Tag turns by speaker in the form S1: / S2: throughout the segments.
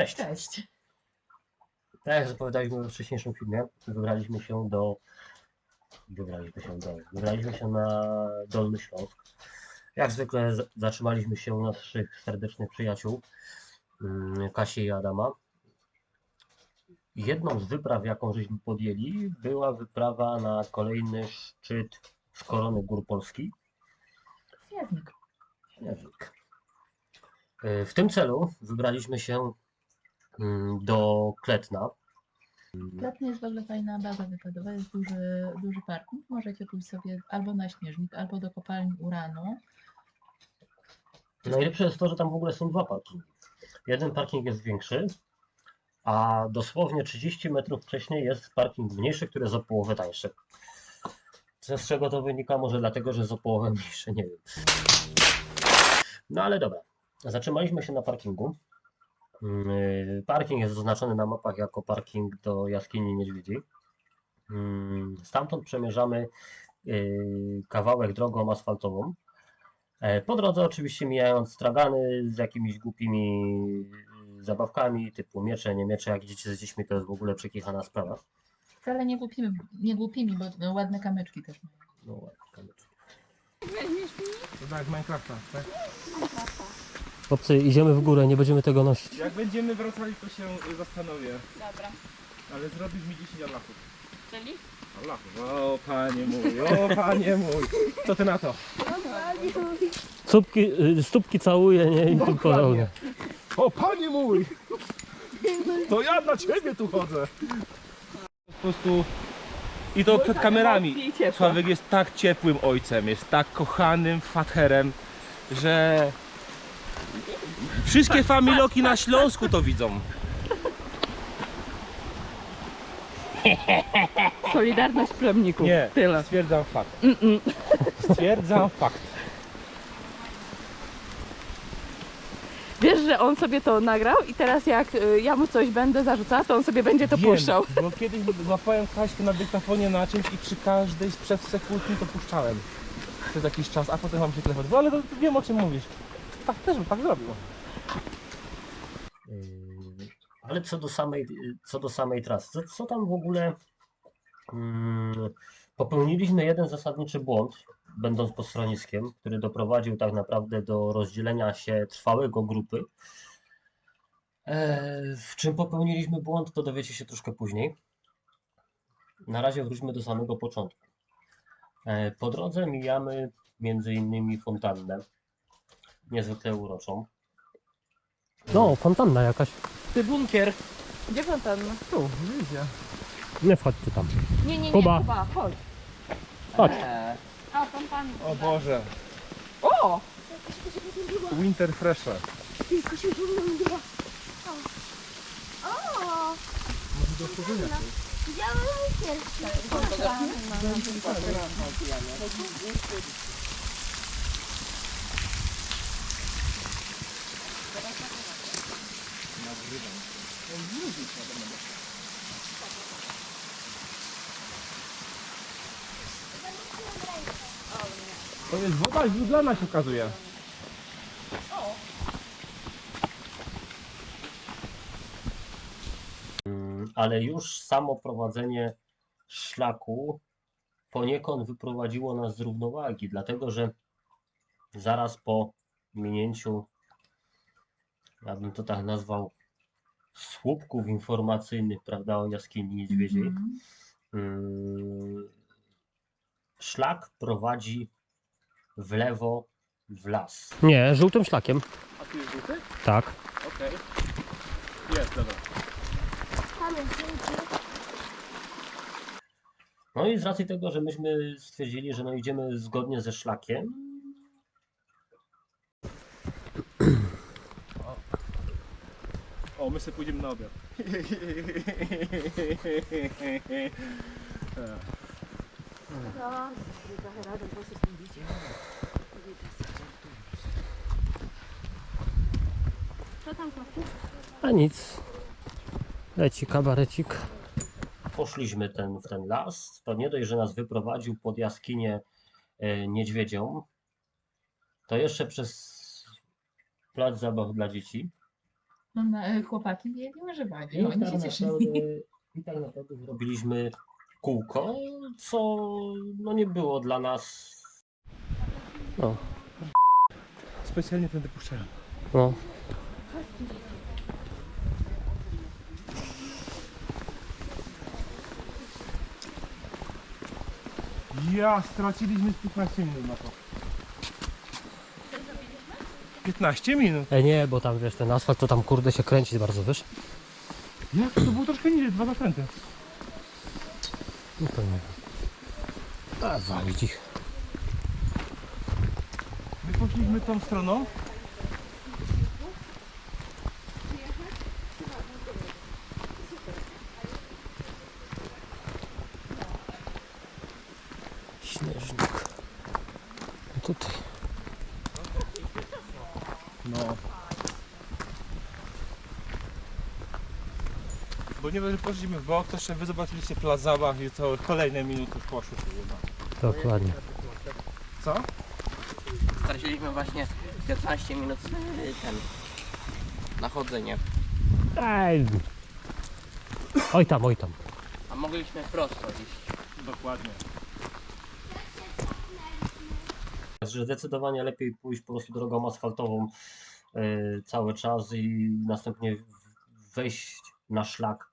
S1: Cześć.
S2: Cześć.
S1: Tak jak zapowiadaliśmy we wcześniejszym filmie, wybraliśmy się do... Wybraliśmy się do... Wybraliśmy się na Dolny Śląsk. Jak zwykle z- zatrzymaliśmy się u naszych serdecznych przyjaciół, mm, Kasi i Adama. Jedną z wypraw, jaką żeśmy podjęli, była wyprawa na kolejny szczyt z korony gór Polski.
S2: Śniewnik.
S1: Śnieżnik. Y, W tym celu wybraliśmy się do Kletna.
S2: Klepnie jest w ogóle fajna baza wypadowa, jest duży, duży parking. Możecie pójść sobie albo na śnieżnik, albo do kopalni uranu.
S1: Najlepsze jest to, że tam w ogóle są dwa parkingi. Jeden parking jest większy, a dosłownie 30 metrów wcześniej jest parking mniejszy, który jest o połowę tańszy. Z czego to wynika? Może dlatego, że jest o połowę mniejszy, nie wiem. No ale dobra. Zatrzymaliśmy się na parkingu. Yy, Parking jest zaznaczony na mapach jako parking do jaskini niedźwiedzi. Yy, Stamtąd przemierzamy yy, kawałek drogą asfaltową. E, Po drodze oczywiście mijając stragany z jakimiś głupimi y, zabawkami typu miecze, nie miecze, jak idziecie z dziećmi to jest w ogóle przekichana sprawa.
S2: Wcale nie głupimi, nie głupimi bo no, ładne kamyczki też mają.
S1: No ładnie, kamyczki.
S3: To tak, Minecrafta, tak?
S1: Chłopcy, idziemy w górę, nie będziemy tego nosić.
S3: Jak będziemy wracali, to się zastanowię.
S4: Dobra.
S3: Ale zrobisz mi 10 Allahów.
S4: Czyli?
S3: Allahów. O panie mój, o panie mój. Co ty na to?
S1: Stópki, y, stópki całuję, nie? I
S3: Dokładnie.
S1: tu podobnie.
S3: O panie mój! To ja dla ciebie tu chodzę. Po prostu... I to przed kamerami. Sławek jest tak ciepłym ojcem, jest tak kochanym fatherem, że wszystkie familoki na Śląsku to widzą.
S4: Solidarność plemników.
S3: Nie,
S4: Tyle.
S3: stwierdzam fakt. Stwierdzam fakt.
S4: Wiesz, że on sobie to nagrał i teraz jak y, ja mu coś będę zarzucała, to on sobie będzie to
S3: Wiem,
S4: puszczał.
S3: Bo kiedyś złapałem Kaśkę na dyktafonie na czymś i przy każdej sprzed sekund mi to puszczałem. Przez jakiś czas, a potem mam się telefon. No ale to wiem o czym mówisz. Tak też bym tak zrobił.
S1: Yy, Ale co do samej, co do samej trasy, co, tam w ogóle mm, popełniliśmy jeden zasadniczy błąd, będąc pod schroniskiem, który doprowadził tak naprawdę do rozdzielenia się trwałego grupy. E, W czym popełniliśmy błąd, to dowiecie się troszkę później. Na razie wróćmy do samego początku. E, Po drodze mijamy między innymi fontannę, niezwykle uroczą.
S5: No, fontanna jakaś.
S3: Ty bunkier.
S4: Gdzie fontanna?
S3: Tu, widzicie.
S5: Nie wchodźcie tam.
S4: Nie, nie, nie,
S5: Kuba.
S4: Kuba, chodź.
S5: Chodź.
S4: A, fontanna.
S3: O Boże.
S4: O!
S3: Winter Fresher. To jest woda źródlana się okazuje.
S1: Ale już samo prowadzenie szlaku poniekąd wyprowadziło nas z równowagi, dlatego że zaraz po minięciu, ja bym to tak nazwał, słupków informacyjnych, prawda, o jaskini niedźwiedziej, mm, szlak prowadzi w lewo w las.
S5: Nie, żółtym szlakiem.
S3: A tu jest żółty?
S5: Tak.
S3: Okej. Jest, dobra.
S1: No i z racji tego, że myśmy stwierdzili, że no idziemy zgodnie ze szlakiem,
S3: O, my sobie pójdziemy na obiad.
S5: A nic. Leci kabarecik.
S1: poszliśmy ten, w ten las, to nie dość, że nas wyprowadził pod jaskinię e, niedźwiedzią, to jeszcze przez plac zabaw dla dzieci
S2: chłopaki mieli łyżewanie,
S1: I
S2: oni się cieszyli.
S1: I tak naprawdę zrobiliśmy kółko, co no nie było dla nas
S5: No,
S3: Specjalnie tędy puszczałem.
S5: no.
S3: Ja, straciliśmy z 15 minut na to. 15 minut?
S5: E, nie, bo tam wiesz, ten asfalt to tam kurde się kręci bardzo, wiesz?
S3: Jak? To było troszkę niżej, dwa zakręty.
S5: No to nie wiem. A, walić ich.
S3: My poszliśmy tą stroną.
S5: Śnieżnik. No tutaj.
S3: No. Bo nie wiem, że poszliśmy w bok, to jeszcze wy zobaczyliście plac zabaw i to kolejne minuty poszły. chyba.
S5: Dokładnie.
S3: Co?
S6: Straciliśmy właśnie 15 minut y, ten na chodzenie,
S5: Ej. Oj tam, oj tam.
S6: a mogliśmy prosto iść.
S3: Dokładnie.
S1: że zdecydowanie lepiej pójść po prostu drogą asfaltową e, cały czas i następnie w- wejść na szlak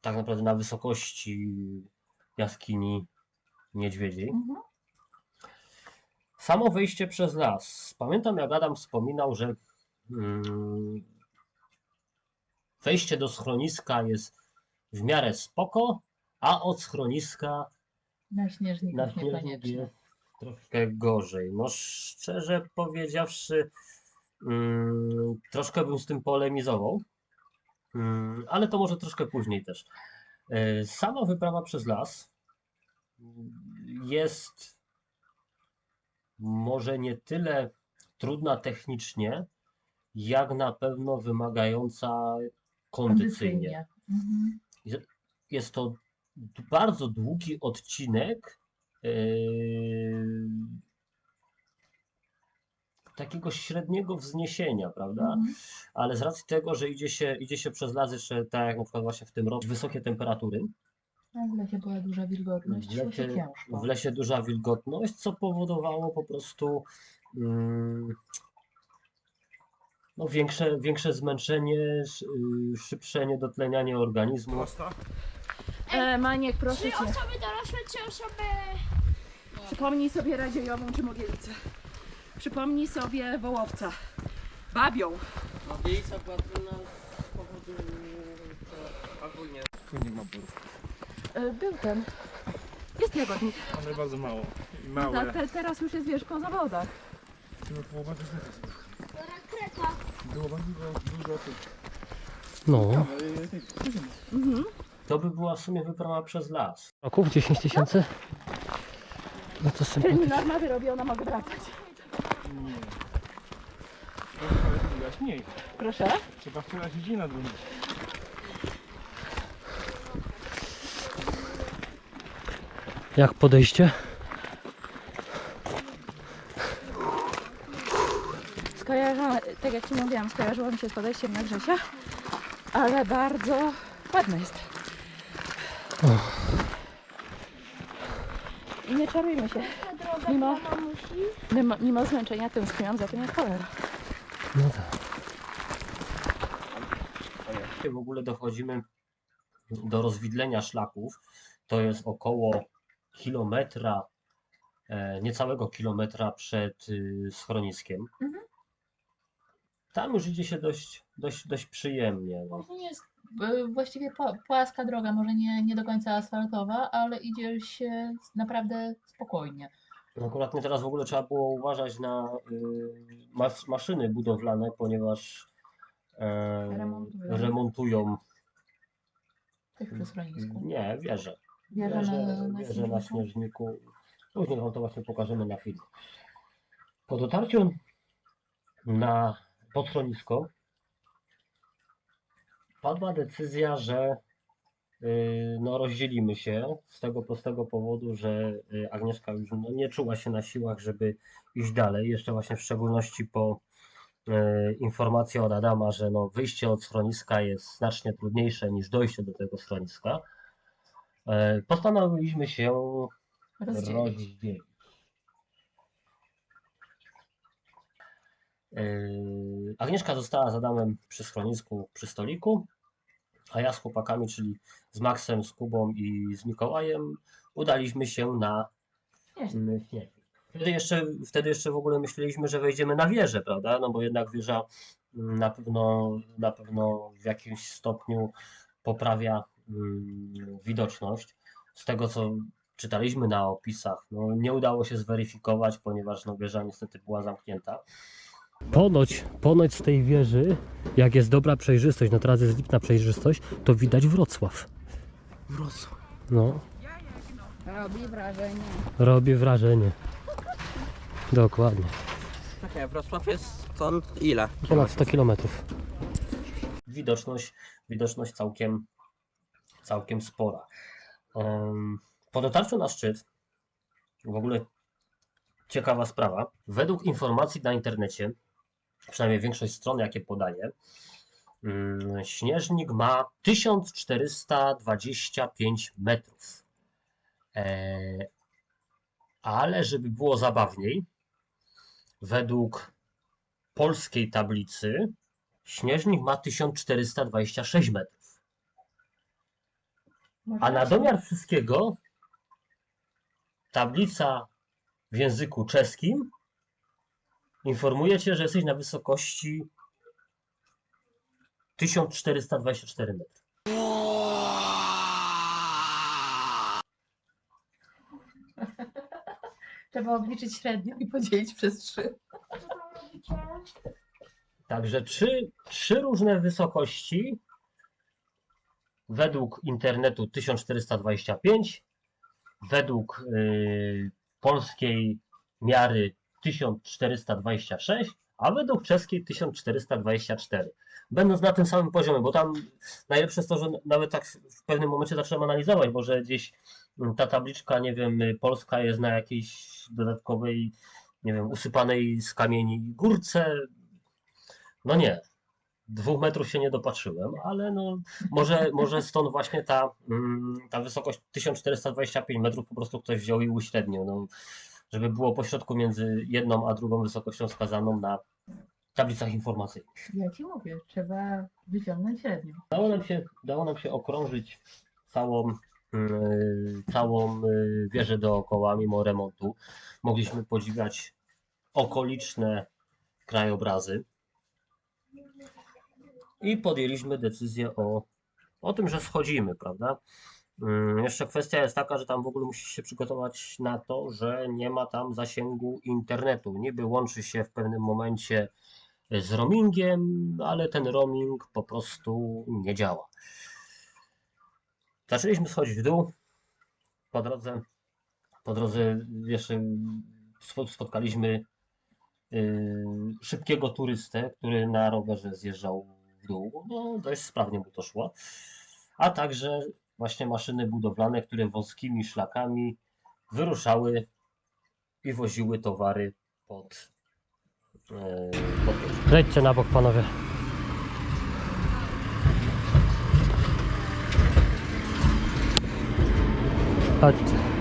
S1: tak naprawdę na wysokości jaskini niedźwiedziej.
S2: Mhm.
S1: Samo wyjście przez las. Pamiętam jak Adam wspominał, że mm, wejście do schroniska jest w miarę spoko, a od schroniska
S2: Na
S1: na śnieżnik
S2: niekoniecznie.
S1: jest troszkę gorzej. No szczerze powiedziawszy, mm, troszkę bym z tym polemizował, ale to może troszkę później też. E, Sama wyprawa przez las jest może nie tyle trudna technicznie, jak na pewno wymagająca kondycyjnie.
S2: Mhm.
S1: Jest to bardzo długi odcinek yy, takiego średniego wzniesienia, prawda?
S2: Mhm.
S1: Ale z racji tego, że idzie się, idzie się przez las jeszcze, tak jak na przykład właśnie w tym roku, wysokie temperatury,
S2: A w lesie była duża wilgotność,
S1: w lesie, w lesie duża wilgotność, co powodowało po prostu mm, no większe, większe zmęczenie, y, szybsze niedotlenianie organizmu.
S3: Prosta.
S4: E, Maniek, proszę
S7: Trzy
S4: cię,
S7: osoby dorosłe, trzy osoby...
S4: przypomnij sobie Radziejową czy Mogielicę. Przypomnij sobie Wołowca. Babią.
S6: Moglica była trudna z powodu to ogólnie
S3: Tu nie ma burów.
S4: E, Był ten. Jest jagodnik.
S3: Ale bardzo mało. I
S4: Ta,
S3: małe.
S4: te, teraz już jest wiesz po zawodach.
S3: Było, było bardzo
S7: Rakreta.
S3: Było bardzo dużo tych.
S5: No.
S4: Mhm.
S1: To by była w sumie wyprawa przez las.
S5: Roków 10 tysięcy? No to sympatycznie.
S4: Terminal ma wyrobiona, mogę wracać.
S3: Nie. Mniej.
S4: Proszę.
S3: Trzeba wczoraj idzie na drugim.
S5: Jak podejście?
S4: Skojarzyłam, tak jak Ci mówiłam, skojarzyło mi się z podejściem na Grzesia, ale bardzo ładne jest. I nie czarujmy się. Mimo-. Mimo, mimo zmęczenia tęskniłam za tym jak cholera.
S5: No tak.
S1: W ogóle dochodzimy do rozwidlenia szlaków, to jest około kilometra, e, niecałego kilometra przed y, schroniskiem.
S2: Mhm.
S1: Tam już idzie się dość, dość, dość przyjemnie. No.
S2: To nie jest e, właściwie pła- płaska droga, może nie, nie do końca asfaltowa, ale idzie się naprawdę spokojnie.
S1: Akurat nie teraz w ogóle trzeba było uważać na y, mas, maszyny budowlane, ponieważ e,
S2: Remontują.
S1: remontują.
S2: Tych przy schronisku.
S1: Nie, wierzę.
S2: Wierzę na, na
S1: wierzę na
S2: śnieżniku.
S1: Później wam to właśnie pokażemy na filmie. Po dotarciu na podschronisko padła decyzja, że no, rozdzielimy się z tego prostego powodu, że y, Agnieszka już no, nie czuła się na siłach, żeby iść dalej, jeszcze właśnie w szczególności po e, informację od Adama, że no, wyjście od schroniska jest znacznie trudniejsze niż dojście do tego schroniska, e, postanowiliśmy się
S2: Rozdzielić.
S1: rozdzielić. Agnieszka została z Adamem przy schronisku, przy stoliku, a ja z chłopakami, czyli z Maxem, z Kubą i z Mikołajem, udaliśmy się na
S2: Śnieżnik.
S1: śnieg. Wtedy jeszcze, wtedy jeszcze w ogóle myśleliśmy, że wejdziemy na wieżę, prawda? No bo jednak wieża na pewno, na pewno w jakimś stopniu poprawia mm, widoczność. Z tego co czytaliśmy na opisach, no nie udało się zweryfikować, ponieważ no, wieża niestety była zamknięta.
S5: Ponoć, ponoć z tej wieży, jak jest dobra przejrzystość, no teraz jest lipna przejrzystość, to widać Wrocław.
S6: Wrocław.
S5: No,
S4: Robi wrażenie.
S5: robi wrażenie. Dokładnie.
S6: Czekaj, Wrocław jest stąd ile?
S5: Ponad 100 km.
S1: widoczność, widoczność całkiem, całkiem spora. Em, Po dotarciu na szczyt, w ogóle ciekawa sprawa, według informacji na internecie, przynajmniej większość stron, jakie podaje, mm, śnieżnik ma 1425 metrów. E, Ale żeby było zabawniej, według polskiej tablicy Śnieżnik ma 1426 metrów. A na domiar wszystkiego tablica w języku czeskim informuje cię, że jesteś na wysokości 1424 metry.
S2: Trzeba obliczyć średnią i podzielić przez trzy.
S1: Także trzy, trzy różne wysokości według internetu 1425, według y, polskiej miary 1426, a według czeskiej 1424. Będąc na tym samym poziomie, bo tam najlepsze jest to, że nawet tak w pewnym momencie zacząłem analizować, bo że gdzieś mm, ta tabliczka, nie wiem, polska jest na jakiejś dodatkowej, nie wiem, usypanej z kamieni górce, no nie. Dwóch metrów się nie dopatrzyłem, ale no może, może stąd właśnie ta, mm, ta wysokość 1425 metrów po prostu ktoś wziął i uśrednił. No, żeby było pośrodku między jedną a drugą wysokością wskazaną na tablicach informacyjnych.
S2: Ja ci mówię, trzeba wyciągnąć średnią.
S1: Dało nam się, dało nam się okrążyć całą, yy, całą yy, wieżę dookoła mimo remontu. Mogliśmy podziwiać okoliczne krajobrazy i podjęliśmy decyzję o, o tym, że schodzimy, prawda? Yy, Jeszcze kwestia jest taka, że tam w ogóle musisz się przygotować na to, że nie ma tam zasięgu internetu. Niby łączy się w pewnym momencie z roamingiem, ale ten roaming po prostu nie działa. Zaczęliśmy schodzić w dół. Po drodze, po drodze jeszcze spo- spotkaliśmy yy, szybkiego turystę, który na rowerze zjeżdżał w dół. No, dość sprawnie mu to szło. A także właśnie maszyny budowlane, które wąskimi szlakami wyruszały i woziły towary pod, wieżę.
S5: Zejdźcie na bok, panowie. Chodźcie.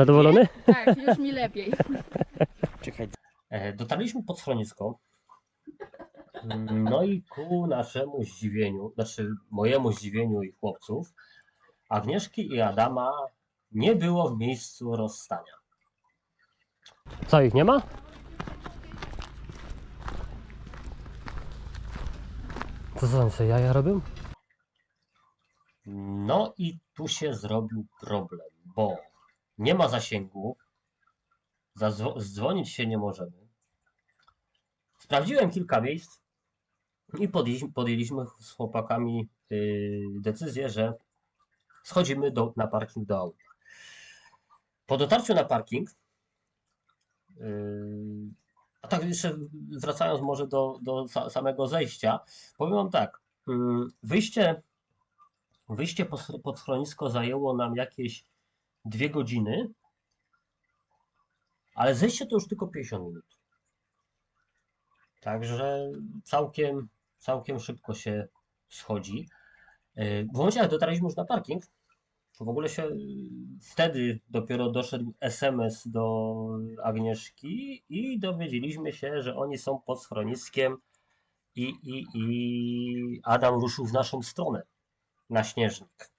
S5: Zadowolony?
S4: Tak, już mi lepiej.
S6: Czekaj.
S1: E, Dotarliśmy pod schronisko. No i ku naszemu zdziwieniu, znaczy mojemu zdziwieniu i chłopców, Agnieszki i Adama nie było w miejscu rozstania.
S5: Co, ich nie ma? Co oni sobie jaja robią?
S1: No i tu się zrobił problem, bo nie ma zasięgu, zdzwonić się nie możemy. Sprawdziłem kilka miejsc i podjęliśmy, z chłopakami yy, decyzję, że schodzimy do, na parking do auta. Po dotarciu na parking, yy, a tak jeszcze wracając może do, do sa- samego zejścia, powiem Wam tak, yy, wyjście, wyjście po- pod schronisko zajęło nam jakieś dwie godziny, ale zejście to już tylko 50 minut. Także całkiem, całkiem szybko się schodzi. Yy, W momencie, jak dotarliśmy już na parking, w ogóle się yy, wtedy dopiero doszedł SMS do Agnieszki i dowiedzieliśmy się, że oni są pod schroniskiem i, i, i Adam ruszył w naszą stronę na śnieżnik.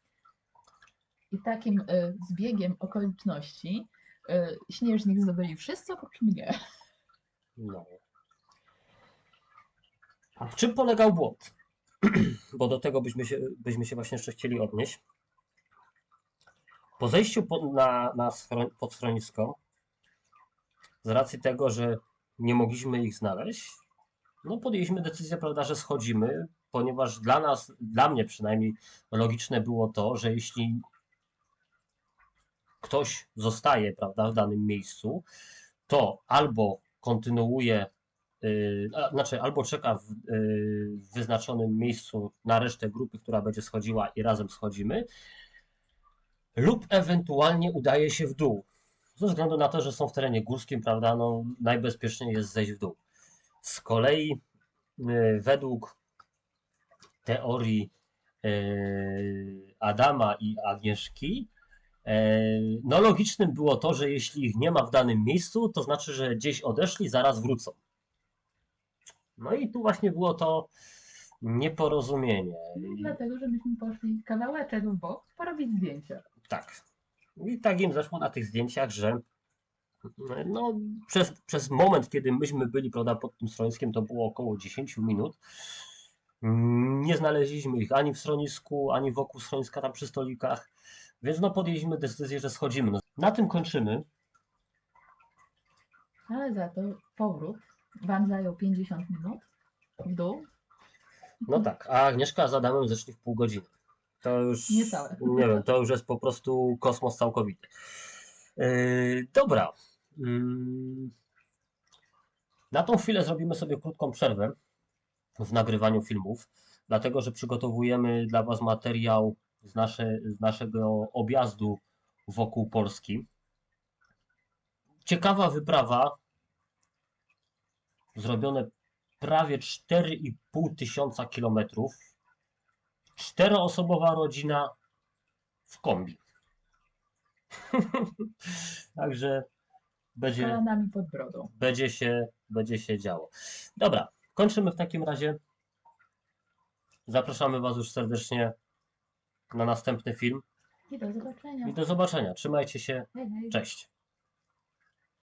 S2: I takim y, zbiegiem okoliczności y, śnieżnik zdobyli wszyscy oprócz mnie.
S1: No. A w czym polegał błąd? Bo do tego byśmy się, byśmy się właśnie jeszcze chcieli odnieść. Po zejściu po, na, na schron, pod schronisko, z racji tego, że nie mogliśmy ich znaleźć, no podjęliśmy decyzję, prawda, że schodzimy, ponieważ dla nas, dla mnie przynajmniej logiczne było to, że jeśli ktoś zostaje, prawda, w danym miejscu, to albo kontynuuje, yy, znaczy albo czeka w, yy, w wyznaczonym miejscu na resztę grupy, która będzie schodziła i razem schodzimy, lub ewentualnie udaje się w dół. Ze względu na to, że są w terenie górskim, prawda, no najbezpieczniej jest zejść w dół. Z kolei yy, według teorii yy, Adama i Agnieszki, No logicznym było to, że jeśli ich nie ma w danym miejscu, to znaczy, że gdzieś odeszli, zaraz wrócą. No i tu właśnie było to nieporozumienie. I,
S2: Dlatego, że myśmy poszli kawałeczek w bok porobić zdjęcia.
S1: tak. I tak im zeszło na tych zdjęciach, że no, przez, przez moment, kiedy myśmy byli prawda, pod tym schroniskiem, to było około 10 minut. Nie znaleźliśmy ich ani w schronisku, ani wokół schroniska, tam przy stolikach. Więc no podjęliśmy decyzję, że schodzimy. No, na tym kończymy.
S2: Ale za to powrót Wam zajął 50 minut w dół.
S1: No tak, a Agnieszka z Adamem zeszli w pół godziny. To już.
S2: Niecałe.
S1: Nie wiem, to już jest po prostu kosmos całkowity. Yy, dobra. Ym, na tą chwilę zrobimy sobie krótką przerwę w nagrywaniu filmów, dlatego że przygotowujemy dla Was materiał z, nasze, z naszego objazdu wokół Polski. Ciekawa wyprawa. Zrobione prawie 4,5 tysiąca kilometrów. Czteroosobowa rodzina w kombi. Także będzie,
S2: Kolanami pod brodą.
S1: będzie, się, będzie się działo. Dobra, kończymy w takim razie. Zapraszamy Was już serdecznie na następny film
S2: I do zobaczenia.
S1: i do zobaczenia. Trzymajcie się.
S2: Hej, hej.
S1: Cześć.